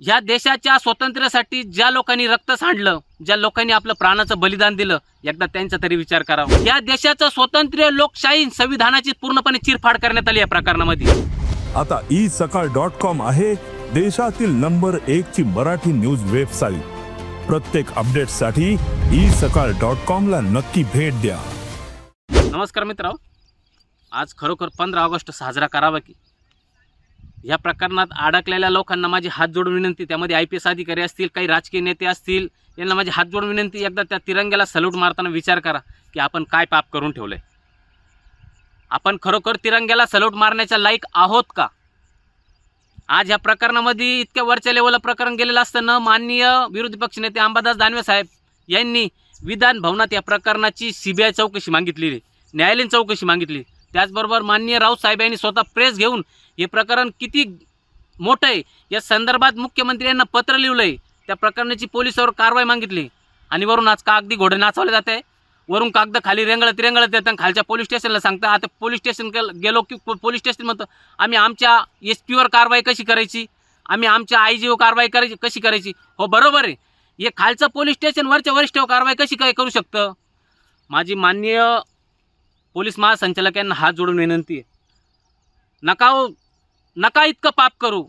ह्या देशाच्या स्वातंत्र्यासाठी ज्या लोकांनी रक्त सांडलं ज्या लोकांनी आपलं प्राणाचं बलिदान दिलं एकदा त्यांचा तरी विचार करावा. या देशाचं स्वातंत्र्य लोकशाही संविधानाची पूर्णपणे चिरफाड करण्यात आली या प्रकरणामध्ये. आता ई सकाळ डॉट कॉम आहे देशातील नंबर एक ची मराठी न्यूज वेबसाईट. प्रत्येक अपडेटसाठी ई सकाळ डॉट कॉम ला नक्की भेट द्या. नमस्कार मित्र आज खरोखर पंधरा ऑगस्ट साजरा करावा की? या प्रकरणात अडकलेल्या लोकांना माझी हात जोडून विनंती त्यामध्ये आय पी एस अधिकारी असतील काही राजकीय नेते असतील यांना माझी हात जोडून विनंती एकदा त्या तिरंग्याला सल्यूट मारताना विचार करा की आपण काय पाप करून ठेवलंय. आपण खरोखर तिरंग्याला सल्यूट मारण्याच्या लायक आहोत का? आज ह्या प्रकरणामध्ये इतक्या वरच्या लेवलला प्रकरण गेलेलं असताना माननीय विरोधी पक्षनेते अंबादास दानवे साहेब यांनी विधान भवनात या प्रकरणाची सी बी आय चौकशी मागितलेली न्यायालयीन चौकशी मागितली. त्याचबरोबर माननीय राऊत साहेब यांनी स्वतः प्रेस घेऊन हे प्रकरण किती मोठं आहे या संदर्भात मुख्यमंत्री यांना पत्र लिहिलं आहे त्या प्रकरणाची पोलिसावर कारवाई मागितली. आणि वरून आज कागदी घोडे नाचवले जात आहे? वरून कागद खाली रेंगळत रेंगळत येतात खालच्या पोलीस स्टेशनला सांगता आता पोलीस स्टेशन गेलो की पोलीस स्टेशन म्हणतो आम्ही आमच्या एस पीवर कारवाई कशी करायची? आम्ही आमच्या आय जीवर कारवाई करायची कशी करायची? हो बरोबर आहे. हे खालचं पोलीस स्टेशन वरच्या वरिष्ठावर कारवाई कशी काय करू शकतं? माझी माननीय पोलीस महासंचालक यांना हात जोडून विनंती आहे. नका हो नका इतकं पाप करू.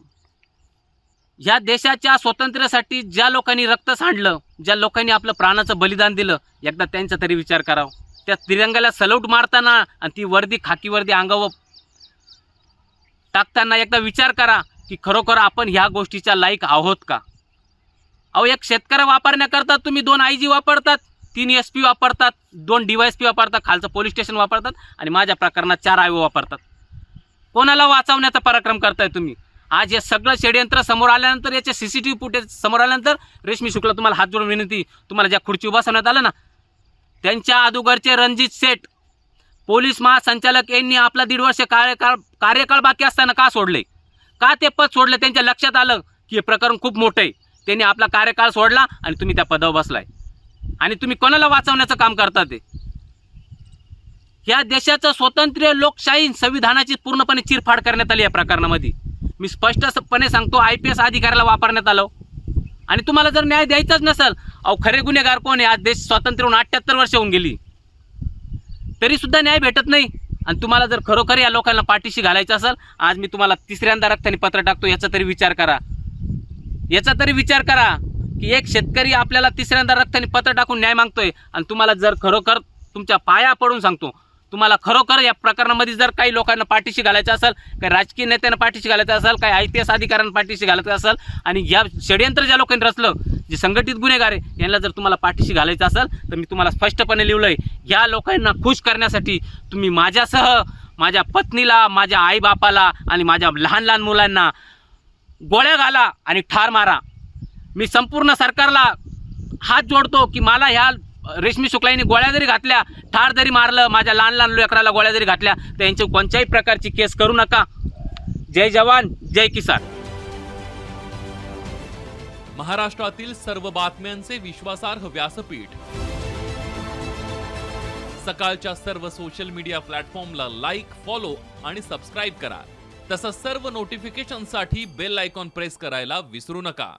ह्या देशाच्या स्वातंत्र्यासाठी ज्या लोकांनी रक्त सांडलं ज्या लोकांनी आपलं प्राणाचं बलिदान दिलं एकदा त्यांचा तरी विचार करावा. त्या तिरंगाला सलौट मारताना आणि ती वर्दी खाकी वर्दी अंगावर टाकताना एकदा विचार करा की खरोखर आपण ह्या गोष्टीच्या लायक आहोत का? अहो एक शेतकरी वापरण्याकरता तुम्ही दोन आय जी वापरतात. तीन एस पी वापरतात दोन डी वाय एस पी वापरतात खालचं पोलीस स्टेशन वापरतात आणि माझ्या प्रकरणात चार आय वापरतात. कोणाला वाचवण्याचा पराक्रम करताय तुम्ही? आज हे सगळं षडयंत्र समोर आल्यानंतर याचे C C T V footage समोर आल्यानंतर रेशमी शुक्ला तुम्हाला हात जोडून विनंती तुम्हाला ज्या खुर्ची बसवण्यात आलं ना त्यांच्या अगोदरचे रणजित सेठ पोलीस महासंचालक यांनी आपला दीड वर्ष कार्यकाळ कार्यकाळ बाकी असताना का सोडले? का ते पद सोडले? त्यांच्या लक्षात आलं की हे प्रकरण खूप मोठं आहे. त्यांनी आपला कार्यकाळ सोडला आणि तुम्ही त्या पदावर बसलाय. आणि तुम्ही कोणाला वाचवण्याचं काम करता ते? या देशाचं स्वातंत्र्य लोकशाही संविधानाची पूर्णपणे चिरफाड करण्यात आली या प्रकरणामध्ये. मी स्पष्टपणे सांगतो आय पी एस अधिकाऱ्याला वापरण्यात आलं. आणि तुम्हाला जर न्याय द्यायचाच नसेल अहो खरे गुन्हेगार कोण आहे? आज देश स्वातंत्र्य होऊन अठ्ठ्याहत्तर वर्ष होऊन गेली. तरी सुद्धा न्याय भेटत नाही. आणि तुम्हाला जर खरोखर या लोकांना पाठीशी घालायचं असेल आज मी तुम्हाला तिसऱ्यांदा रक्ताने पत्र टाकतो याचा तरी विचार करा. याचा तरी विचार करा. की एक शेतकरी आपल्याला तिसऱ्यांदा रक्ताने पत्र टाकून न्याय मागतोय आणि तुम्हाला जर खरोखर तुमच्या पाया पडून सांगतो तुम्हाला खरोखर या प्रकरणामध्ये जर काही लोकांना पाठीशी घालायचं असेल काही राजकीय नेत्यांना पाठीशी घालायचं असेल काही आय पी एस अधिकाऱ्यांना पाठीशी घालायचं असेल आणि या षडयंत्र ज्या लोकांनी रचलं जे संघटित गुन्हेगार आहे यांना जर तुम्हाला पाठीशी घालायचं असेल तर मी तुम्हाला स्पष्टपणे लिहिलंय या लोकांना खुश करण्यासाठी तुम्ही माझ्यासह माझ्या पत्नीला माझ्या आईबापाला आणि माझ्या लहान लहान मुलांना गोळ्या घाला आणि ठार मारा. मी संपूर्ण सरकारला हात जोडतो की मला ह्या रेशमी शुक्लाईने गोळ्या जरी घातल्या ठार जरी मारलं माझ्या लहान लहान लेकराला गोळ्या जरी घातल्या तर यांची कोणत्याही प्रकारची केस करू नका. जय जवान जय किसान. महाराष्ट्रातील सर्व बातम्यांचे विश्वासार्ह व्यासपीठ. सकाळच्या सर्व सोशल मीडिया प्लॅटफॉर्मला लाईक फॉलो आणि सबस्क्राईब करा. तसंच सर्व नोटिफिकेशनसाठी बेल आयकॉन प्रेस करायला विसरू नका.